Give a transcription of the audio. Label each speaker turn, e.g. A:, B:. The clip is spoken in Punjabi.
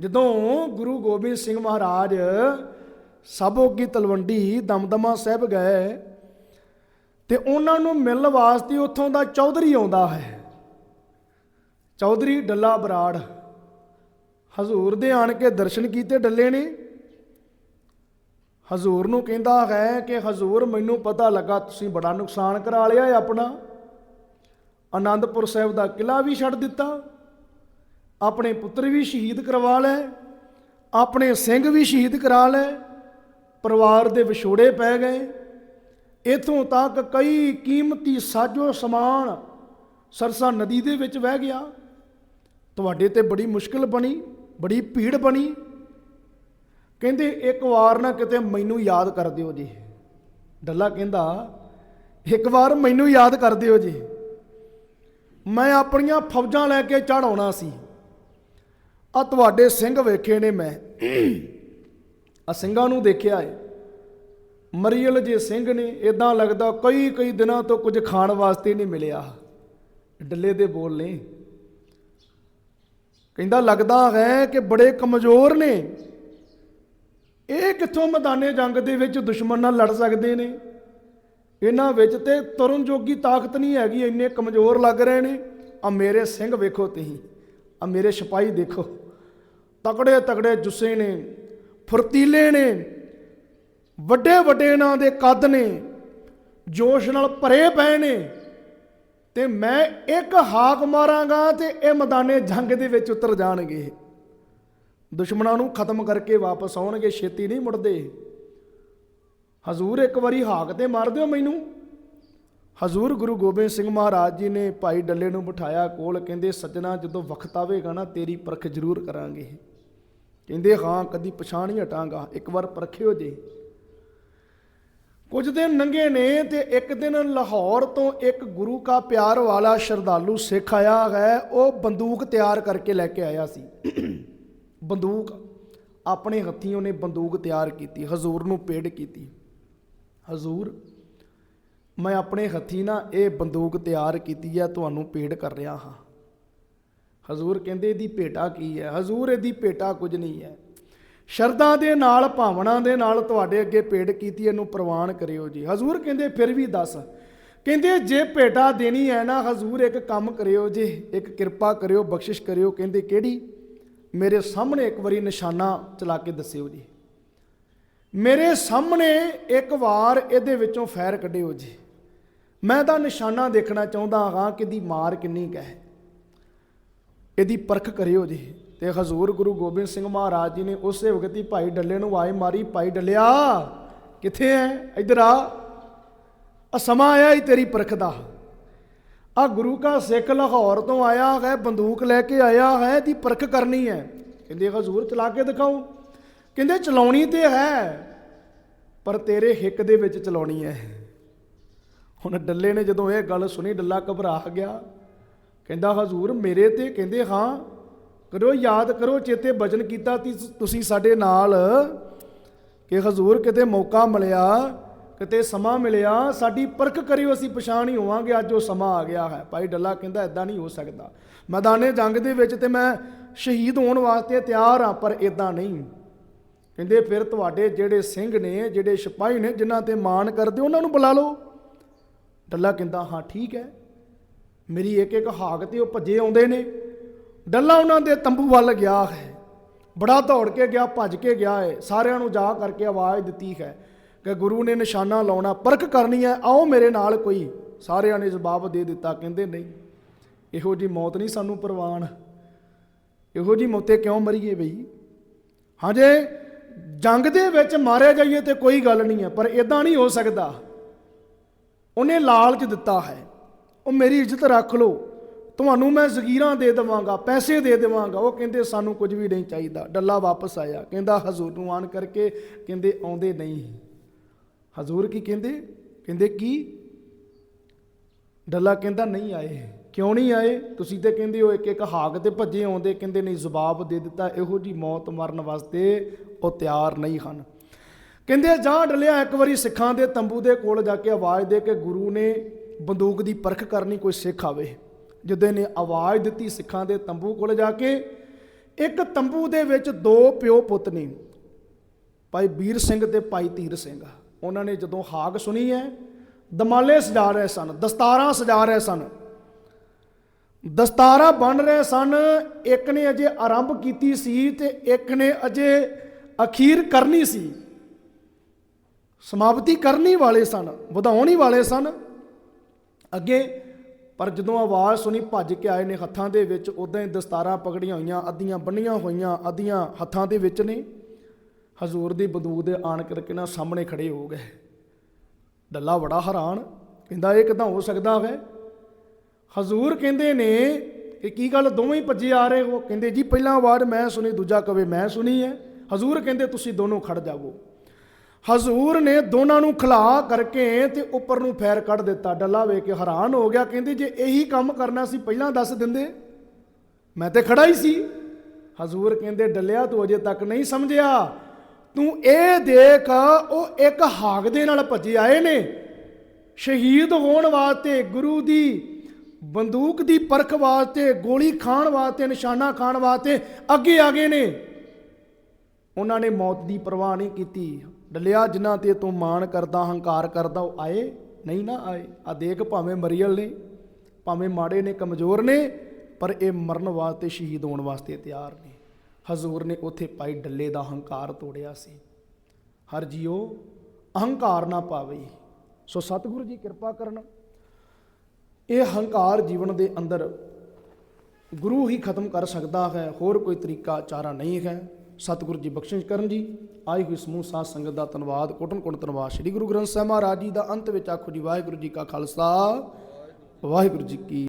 A: ਜਦੋਂ ਗੁਰੂ ਗੋਬਿੰਦ ਸਿੰਘ ਮਹਾਰਾਜ ਸਾਬੋ ਕੀ ਤਲਵੰਡੀ ਦਮਦਮਾ ਸਾਹਿਬ ਗਏ ਤੇ ਉਹਨਾਂ ਨੂੰ ਮਿਲਣ ਵਾਸਤੇ ਉੱਥੋਂ ਦਾ ਚੌਧਰੀ ਆਉਂਦਾ ਹੈ। ਚੌਧਰੀ ਡੱਲਾ ਬਰਾੜ। ਹਜ਼ੂਰ ਦੇ ਆਣ ਕੇ ਦਰਸ਼ਨ ਕੀਤੇ ਡੱਲੇ ਨੇ। ਹਜ਼ੂਰ ਨੂੰ ਕਹਿੰਦਾ ਹੈ ਕਿ ਹਜ਼ੂਰ, ਮੈਨੂੰ ਪਤਾ ਲੱਗਾ ਤੁਸੀਂ ਬੜਾ ਨੁਕਸਾਨ ਕਰਾ ਲਿਆ ਹੈ ਆਪਣਾ। ਆਨੰਦਪੁਰ ਸਾਹਿਬ ਦਾ ਕਿਲਾ ਵੀ ਛੱਡ ਦਿੱਤਾ। ਆਪਣੇ ਪੁੱਤਰ ਵੀ ਸ਼ਹੀਦ ਕਰਵਾ ਲੈ, ਆਪਣੇ ਸਿੰਘ ਵੀ ਸ਼ਹੀਦ ਕਰਾ ਲੈ, ਪਰਿਵਾਰ ਦੇ ਵਿਛੋੜੇ ਪੈ ਗਏ। ਇਥੋਂ ਤੱਕ ਕਈ ਕੀਮਤੀ ਸਾਜੋ ਸਮਾਨ ਸਰਸਾ ਨਦੀ ਦੇ ਵਿੱਚ ਵਹਿ ਗਿਆ। ਤੁਹਾਡੇ ਤੇ ਬੜੀ ਮੁਸ਼ਕਲ ਬਣੀ, ਬੜੀ ਭੀੜ ਬਣੀ। ਕਹਿੰਦੇ, ਇੱਕ ਵਾਰ ਨਾ ਕਿਤੇ ਮੈਨੂੰ ਯਾਦ ਕਰ ਦਿਓ ਜੀ। ਡੱਲਾ ਕਹਿੰਦਾ, ਇੱਕ ਵਾਰ ਮੈਨੂੰ ਯਾਦ ਕਰ ਦਿਓ ਜੀ। ਮੈਂ ਆਪਣੀਆਂ ਫੌਜਾਂ ਲੈ ਕੇ ਚੜਾਉਣਾ ਸੀ। ਆ ਤੁਹਾਡੇ ਸਿੰਘ ਵੇਖੇ ਨੇ ਮੈਂ। ਆ ਸਿੰਘਾਂ ਨੂੰ ਦੇਖਿਆ ਏ। ਮਰੀਲ ਜੇ ਸਿੰਘ ਨੇ ਇਦਾਂ ਲੱਗਦਾ ਕਈ ਕਈ ਦਿਨਾਂ ਤੋਂ ਕੁਝ ਖਾਣ ਵਾਸਤੇ ਨਹੀਂ ਮਿਲਿਆ। ਡੱਲੇ ਦੇ ਬੋਲ ਨੇ। ਕਹਿੰਦਾ ਲੱਗਦਾ ਹੈ ਕਿ ਬੜੇ ਕਮਜ਼ੋਰ ਨੇ। ਇਹ ਕਿੱਥੋਂ ਮੈਦਾਨੇ ਜੰਗ ਦੇ ਵਿੱਚ ਦੁਸ਼ਮਣ ਨਾਲ ਲੜ ਸਕਦੇ ਨੇ? ਇਹਨਾਂ ਵਿੱਚ ਤੇ ਤੁਰਨ ਜੋਗੀ ਤਾਕਤ ਨਹੀਂ ਹੈਗੀ, ਇੰਨੇ ਕਮਜ਼ੋਰ ਲੱਗ ਰਹੇ ਨੇ। ਆ ਮੇਰੇ ਸਿੰਘ ਵੇਖੋ ਤੁਸੀਂ। ਆ ਮੇਰੇ ਸਿਪਾਹੀ ਦੇਖੋ। ਤਕੜੇ ਤਕੜੇ ਜੁੱਸੇ ਨੇ, ਫੁਰਤੀਲੇ ਨੇ, ਵੱਡੇ ਵੱਡੇ ਨਾਂ ਦੇ ਕੱਦ ਨੇ, ਜੋਸ਼ ਨਾਲ ਭਰੇ ਪਏ ਨੇ ਤੇ ਮੈਂ ਇੱਕ ਹਾਕ ਮਾਰਾਂਗਾ ਤੇ ਇਹ ਮੈਦਾਨੇ ਜੰਗ ਦੇ ਵਿੱਚ ਉਤਰ ਜਾਣਗੇ। ਦੁਸ਼ਮਣਾਂ ਨੂੰ ਖਤਮ ਕਰਕੇ ਵਾਪਸ ਆਉਣਗੇ, ਛੇਤੀ ਨਹੀਂ ਮੁੜਦੇ। ਹਜ਼ੂਰ ਇੱਕ ਵਾਰੀ ਹਾਕ ਤੇ ਮਾਰ ਦਿਓ ਮੈਨੂੰ। ਹਜ਼ੂਰ ਗੁਰੂ ਗੋਬਿੰਦ ਸਿੰਘ ਮਹਾਰਾਜ ਜੀ ਨੇ ਭਾਈ ਡੱਲੇ ਨੂੰ ਬਿਠਾਇਆ ਕੋਲ, ਕਹਿੰਦੇ, ਸੱਜਣਾ, ਜਦੋਂ ਵਕਤ ਆਵੇਗਾ ਨਾ, ਤੇਰੀ ਪਰਖ ਜ਼ਰੂਰ ਕਰਾਂਗੇ। ਕਹਿੰਦੇ, ਹਾਂ, ਕਦੀ ਪਛਾਣ ਹੀ ਹਟਾਂਗਾ, ਇੱਕ ਵਾਰ ਪਰਖਿਓ ਜੇ। ਕੁਝ ਦਿਨ ਲੰਘੇ ਨੇ ਤੇ ਇੱਕ ਦਿਨ ਲਾਹੌਰ ਤੋਂ ਇੱਕ ਗੁਰੂ ਕਾ ਪਿਆਰ ਵਾਲਾ ਸ਼ਰਧਾਲੂ ਸਿੱਖ ਆਇਆ ਹੈ। ਉਹ ਬੰਦੂਕ ਤਿਆਰ ਕਰਕੇ ਲੈ ਕੇ ਆਇਆ ਸੀ। ਬੰਦੂਕ ਆਪਣੇ ਹੱਥੀਂ ਉਹਨੇ ਬੰਦੂਕ ਤਿਆਰ ਕੀਤੀ, ਹਜ਼ੂਰ ਨੂੰ ਪੇੜ ਕੀਤੀ। ਹਜ਼ੂਰ ਮੈਂ ਆਪਣੇ ਹੱਥੀਂ ਨਾ ਇਹ ਬੰਦੂਕ ਤਿਆਰ ਕੀਤੀ ਹੈ, ਤੁਹਾਨੂੰ ਪੇੜ ਕਰ ਰਿਹਾ ਹਾਂ। ਹਜ਼ੂਰ ਕਹਿੰਦੇ, ਇਹਦੀ ਭੇਟਾ ਕੀ ਹੈ? ਹਜ਼ੂਰ, ਇਹਦੀ ਭੇਟਾ ਕੁਝ ਨਹੀਂ ਹੈ। ਸ਼ਰਧਾ ਦੇ ਨਾਲ ਭਾਵਨਾ ਦੇ ਨਾਲ ਤੁਹਾਡੇ ਅੱਗੇ ਪੇਟ ਕੀਤੀ, ਇਹਨੂੰ ਪ੍ਰਵਾਨ ਕਰਿਓ ਜੀ। ਹਜ਼ੂਰ ਕਹਿੰਦੇ, ਫਿਰ ਵੀ ਦੱਸ। ਕਹਿੰਦੇ, ਜੇ ਭੇਟਾ ਦੇਣੀ ਹੈ ਨਾ, ਹਜ਼ੂਰ ਇੱਕ ਕੰਮ ਕਰਿਓ ਜੀ, ਇੱਕ ਕਿਰਪਾ ਕਰਿਓ, ਬਖਸ਼ਿਸ਼ ਕਰਿਓ। ਕਹਿੰਦੇ, ਕਿਹੜੀ? ਮੇਰੇ ਸਾਹਮਣੇ ਇੱਕ ਵਾਰੀ ਨਿਸ਼ਾਨਾ ਚਲਾ ਕੇ ਦੱਸਿਓ ਜੀ। ਮੇਰੇ ਸਾਹਮਣੇ ਇੱਕ ਵਾਰ ਇਹਦੇ ਵਿੱਚੋਂ ਫੈਰ ਕੱਢਿਓ ਜੀ। ਮੈਂ ਤਾਂ ਨਿਸ਼ਾਨਾ ਦੇਖਣਾ ਚਾਹੁੰਦਾ ਹਾਂ ਕਿ ਦੀ ਮਾਰ ਕਿੰਨੀ ਕੁ ਇਹਦੀ ਪਰਖ ਕਰਿਓ ਜੀ। ਤੇ ਹਜ਼ੂਰ ਗੁਰੂ ਗੋਬਿੰਦ ਸਿੰਘ ਮਹਾਰਾਜ ਜੀ ਨੇ ਉਸੇ ਵਕਤ ਹੀ ਭਾਈ ਡੱਲੇ ਨੂੰ ਆਏ ਮਾਰੀ, ਭਾਈ ਡੱਲਿਆ, ਕਿੱਥੇ ਐ? ਇੱਧਰ ਆ। ਆ ਸਮਾਂ ਆਇਆ ਹੀ ਤੇਰੀ ਪਰਖ ਦਾ। ਆ ਗੁਰੂ ਕਾ ਸਿੱਖ ਲਾਹੌਰ ਤੋਂ ਆਇਆ ਹੈ, ਬੰਦੂਕ ਲੈ ਕੇ ਆਇਆ ਹੈ ਦੀ ਪਰਖ ਕਰਨੀ ਹੈ ਕਹਿੰਦੇ, ਹਜ਼ੂਰ ਚਲਾ ਕੇ ਦਿਖਾਓ। ਕਹਿੰਦੇ, ਚਲਾਉਣੀ ਤੇ ਹੈ, ਪਰ ਤੇਰੇ ਹਿੱਕ ਦੇ ਵਿੱਚ ਚਲਾਉਣੀ ਹੈ ਹੁਣ ਡੱਲੇ ਨੇ ਜਦੋਂ ਇਹ ਗੱਲ ਸੁਣੀ, ਡੱਲਾ ਘਬਰਾ ਗਿਆ। ਕਹਿੰਦਾ, ਹਜ਼ੂਰ, ਮੇਰੇ ਤੇ ਕਹਿੰਦੇ, ਹਾਂ, ਕਰੋ, ਯਾਦ ਕਰੋ, ਚੇਤੇ ਬਚਨ ਕੀਤਾ ਤੀ ਤੁਸੀਂ ਸਾਡੇ ਨਾਲ। ਕਿ ਹਜ਼ੂਰ, ਕਿਤੇ ਮੌਕਾ ਮਿਲਿਆ, ਕਿਤੇ ਸਮਾਂ ਮਿਲਿਆ, ਸਾਡੀ ਪਰਖ ਕਰਿਓ, ਅਸੀਂ ਪਛਾਣ ਹੀ ਹੋਵਾਂਗੇ, ਅੱਜ ਉਹ ਸਮਾਂ ਆ ਗਿਆ ਹੈ। ਭਾਈ ਡੱਲਾ ਕਹਿੰਦਾ ਇਦਾਂ ਨਹੀਂ ਹੋ ਸਕਦਾ। ਮੈਦਾਨੇ ਜੰਗ ਦੇ ਵਿੱਚ ਤੇ ਮੈਂ ਸ਼ਹੀਦ ਹੋਣ ਵਾਸਤੇ ਤਿਆਰ ਹਾਂ, ਪਰ ਇਦਾਂ ਨਹੀਂ। ਕਹਿੰਦੇ, ਫਿਰ ਤੁਹਾਡੇ ਜਿਹੜੇ ਸਿੰਘ ਨੇ, ਜਿਹੜੇ ਸਿਪਾਹੀ ਨੇ, ਜਿਨ੍ਹਾਂ ਤੇ ਮਾਣ ਕਰਦੇ, ਉਹਨਾਂ ਨੂੰ ਬੁਲਾ ਲਓ। ਡੱਲਾ ਕਹਿੰਦਾ, ਹਾਂ, ਠੀਕ ਹੈ। ਮੇਰੀ ਇੱਕ ਇੱਕ ਹਾਕ ਤੇ ਉਹ ਭੱਜੇ ਆਉਂਦੇ ਨੇ। ਡੱਲਾ ਉਹਨਾਂ ਦੇ ਤੰਬੂ ਵੱਲ ਗਿਆ ਹੈ। ਬੜਾ ਦੌੜ ਕੇ ਗਿਆ, ਭੱਜ ਕੇ ਗਿਆ ਹੈ। ਸਾਰਿਆਂ ਨੂੰ ਜਾ ਕਰਕੇ ਆਵਾਜ਼ ਦਿੱਤੀ ਹੈ ਕਿ ਗੁਰੂ ਨੇ ਨਿਸ਼ਾਨਾ ਲਾਉਣਾ ਪਰਖ ਕਰਨੀ ਹੈ। ਆਓ ਮੇਰੇ ਨਾਲ ਕੋਈ। ਸਾਰਿਆਂ ਨੇ ਜਵਾਬ ਦੇ ਦਿੱਤਾ, ਕਹਿੰਦੇ, ਨਹੀਂ, ਇਹੋ ਜੀ ਮੌਤ ਨਹੀਂ ਸਾਨੂੰ ਪ੍ਰਵਾਨ। ਇਹੋ ਜੀ ਮੌਤੇ ਕਿਉਂ ਮਰੀਏ ਬਈ? ਹਾਂ ਜੇ ਜੰਗ ਦੇ ਵਿੱਚ ਮਾਰਿਆ ਜਾਈਏ ਤੇ ਕੋਈ ਗੱਲ ਨਹੀਂ ਹੈ, ਪਰ ਇਦਾਂ ਨਹੀਂ ਹੋ ਸਕਦਾ। ਉਹਨੇ ਲਾਲਚ ਦਿੱਤਾ ਹੈ। ਉਹ ਮੇਰੀ ਇੱਜ਼ਤ ਰੱਖ ਲਓ। ਤੁਹਾਨੂੰ ਮੈਂ ਜ਼ਗੀਰਾਂ ਦੇ ਦੇਵਾਂਗਾ, ਪੈਸੇ ਦੇ ਦੇਵਾਂਗਾ। ਉਹ ਕਹਿੰਦੇ, ਸਾਨੂੰ ਕੁਝ ਵੀ ਨਹੀਂ ਚਾਹੀਦਾ। ਡੱਲਾ ਵਾਪਸ ਆਇਆ। ਕਹਿੰਦਾ, ਹਜ਼ੂਰ ਨੂੰ ਆਣ ਕਰਕੇ ਕਹਿੰਦੇ, ਆਉਂਦੇ ਨਹੀਂ। ਹਜ਼ੂਰ ਕੀ ਕਹਿੰਦੇ? ਕਹਿੰਦੇ, ਕੀ? ਡੱਲਾ ਕਹਿੰਦਾ, ਨਹੀਂ ਆਏ ਕਿਉਂ ਨਹੀਂ ਆਏ? ਤੁਸੀਂ ਤੇ ਕਹਿੰਦੇ ਹੋ ਇੱਕ ਇੱਕ ਹਾਕ ਤੇ ਭੱਜੇ ਆਉਂਦੇ। ਕਹਿੰਦੇ, ਨਹੀਂ ਜਵਾਬ ਦੇ ਦਿੱਤਾ। ਇਹੋ ਜੀ ਮੌਤ ਮਰਨ ਵਾਸਤੇ ਉਹ ਤਿਆਰ ਨਹੀਂ ਹਨ। ਕਹਿੰਦੇ ਜਾਂ ਡਲਿਆ ਇੱਕ ਵਾਰੀ ਸਿੱਖਾਂ ਦੇ ਤੰਬੂ ਦੇ ਕੋਲ ਜਾ ਕੇ ਆਵਾਜ਼ ਦੇ ਕੇ ਗੁਰੂ ਨੇ ਬੰਦੂਕ ਦੀ ਪਰਖ ਕਰਨੀ ਕੋਈ ਸਿੱਖ ਆਵੇ। ਜਦੋਂ ਨੇ ਆਵਾਜ਼ ਦਿੱਤੀ ਸਿੱਖਾਂ ਦੇ ਤੰਬੂ ਕੋਲ ਜਾ ਕੇ, ਇੱਕ ਤੰਬੂ ਦੇ ਵਿੱਚ ਦੋ ਪਿਓ ਪੁੱਤ ਨੇ। ਭਾਈ ਵੀਰ ਸਿੰਘ ਤੇ ਭਾਈ ਧੀਰ ਸਿੰਘ। ਉਹਨਾਂ ਨੇ ਜਦੋਂ ਹਾਕ ਸੁਣੀ ਹੈ, ਦਮਾਲੇ ਸਜਾ ਰਹੇ ਸਨ, ਦਸਤਾਰਾਂ ਸਜਾ ਰਹੇ ਸਨ। ਦਸਤਾਰਾਂ ਬਣ ਰਹੇ ਸਨ, ਇੱਕ ਨੇ ਅਜੇ ਆਰੰਭ ਕੀਤੀ ਸੀ ਤੇ ਇੱਕ ਨੇ ਅਜੇ ਅਖੀਰ ਕਰਨੀ ਸੀ। ਸਮਾਪਤੀ ਕਰਨੀ ਵਾਲੇ ਸਨ, ਵਧਾਉਣ ਹੀ ਵਾਲੇ ਸਨ। ਅੱਗੇ, ਪਰ ਜਦੋਂ ਆਵਾਜ਼ ਸੁਣੀ ਭੱਜ ਕੇ ਆਏ ਨੇ ਹੱਥਾਂ ਦੇ ਵਿੱਚ ਉਦਾਂ ਹੀ ਦਸਤਾਰਾਂ ਪਕੜੀਆਂ ਹੋਈਆਂ, ਅੱਧੀਆਂ ਬੰਨੀਆਂ ਹੋਈਆਂ, ਅੱਧੀਆਂ ਹੱਥਾਂ ਦੇ ਵਿੱਚ ਨੇ। ਹਜ਼ੂਰ ਦੀ ਬੰਦੂਕ ਦੇ ਆਣ ਕਰਕੇ ਨਾ ਸਾਹਮਣੇ ਖੜੇ ਹੋ ਗਏ। ਡੱਲਾ ਬੜਾ ਹੈਰਾਨ, ਕਹਿੰਦਾ, ਇਹ ਕਿਦਾਂ ਹੋ ਸਕਦਾ ਹੈ ਹਜ਼ੂਰ ਕਹਿੰਦੇ ਨੇ ਕਿ ਕੀ ਗੱਲ ਦੋਵੇਂ ਹੀ ਭੱਜੇ ਆ ਰਹੇ ਹੋ? ਕਹਿੰਦੇ, ਜੀ, ਪਹਿਲਾਂ ਆਵਾਜ਼ ਮੈਂ ਸੁਣੀ, ਦੂਜਾ ਕਵੇ ਮੈਂ ਸੁਣੀ ਹੈ। ਹਜ਼ੂਰ ਕਹਿੰਦੇ, ਤੁਸੀਂ ਦੋਨੋਂ ਖੜ ਜਾਵੋ। ਹਜ਼ੂਰ ਨੇ ਦੋਨਾਂ ਨੂੰ ਖਿਲਾ ਕਰਕੇ ਤੇ ਉੱਪਰ ਨੂੰ ਫੈਰ ਕੱਢ ਦਿੱਤਾ। ਡੱਲਾ ਵੇਖ ਕੇ ਹੈਰਾਨ ਹੋ ਗਿਆ, ਕਹਿੰਦੇ, ਜੇ ਇਹੀ ਕੰਮ ਕਰਨਾ ਸੀ, ਪਹਿਲਾਂ ਦੱਸ ਦਿੰਦੇ। ਮੈਂ ਤੇ ਖੜਾ ਹੀ ਸੀ। ਹਜ਼ੂਰ ਕਹਿੰਦੇ, ਡੱਲਿਆ, ਤੂੰ ਅਜੇ ਤੱਕ ਨਹੀਂ ਸਮਝਿਆ। ਤੂੰ ਇਹ ਦੇਖ, ਉਹ ਇੱਕ ਹਾਗ ਦੇ ਨਾਲ ਭੱਜੇ ਆਏ ਨੇ। ਸ਼ਹੀਦ ਹੋਣ ਵਾਸਤੇ ਗੁਰੂ ਦੀ ਬੰਦੂਕ ਦੀ ਪਰਖ ਵਾਸਤੇ, ਗੋਲੀ ਖਾਣ ਵਾਸਤੇ, ਨਿਸ਼ਾਨਾ ਖਾਣ ਵਾਸਤੇ ਅੱਗੇ ਆ ਗਏ ਨੇ। ਉਹਨਾਂ ਨੇ ਮੌਤ ਦੀ ਪਰਵਾਹ ਨਹੀਂ ਕੀਤੀ। ਡਲਿਆ ਜਿਨ੍ਹਾਂ ਤੇ ਤੂੰ ਮਾਣ ਕਰਦਾ, ਹੰਕਾਰ ਕਰਦਾ, ਉਹ ਆਏ ਨਹੀਂ ਨਾ ਆਏ। ਆ ਦੇਖ ਭਾਵੇਂ ਮਰੀਅਲ ਨੇ, ਭਾਵੇਂ ਮਾੜੇ ਨੇ, ਕਮਜ਼ੋਰ ਨੇ, ਪਰ ਇਹ ਮਰਨ ਵਾਸਤੇ, ਸ਼ਹੀਦ ਹੋਣ ਵਾਸਤੇ ਤਿਆਰ ਨੇ। ਹਜ਼ੂਰ ਨੇ ਉੱਥੇ ਪਾਈ ਡੱਲੇ ਦਾ ਹੰਕਾਰ ਤੋੜਿਆ ਸੀ। ਹਰ ਜੀਓ, ਅਹੰਕਾਰ ਨਾ ਪਾਵੇ ਸੋ ਸਤਿਗੁਰੂ ਜੀ ਕਿਰਪਾ ਕਰਨ। ਇਹ ਹੰਕਾਰ ਜੀਵਨ ਦੇ ਅੰਦਰ ਗੁਰੂ ਹੀ ਖਤਮ ਕਰ ਸਕਦਾ ਹੈ, ਹੋਰ ਕੋਈ ਤਰੀਕਾ, ਚਾਰਾ ਨਹੀਂ ਹੈ। ਸਤਿਗੁਰੂ ਜੀ ਬਖਸ਼ਿਸ਼ ਕਰਨ ਜੀ। ਆਈ ਹੋਈ ਸਮੂਹ ਸਾਧ ਸੰਗਤ ਦਾ ਧੰਨਵਾਦ। ਕੋਟਨ ਕੋਟ ਧੰਨਵਾਦ। ਸ੍ਰੀ ਗੁਰੂ ਗ੍ਰੰਥ ਸਾਹਿਬ ਮਹਾਰਾਜ ਜੀ ਦਾ ਅੰਤ ਵਿੱਚ ਆਖੋ ਜੀ, ਵਾਹਿਗੁਰੂ ਜੀ ਕਾ ਖਾਲਸਾ। ਵਾਹਿਗੁਰੂ ਜੀ ਕੀ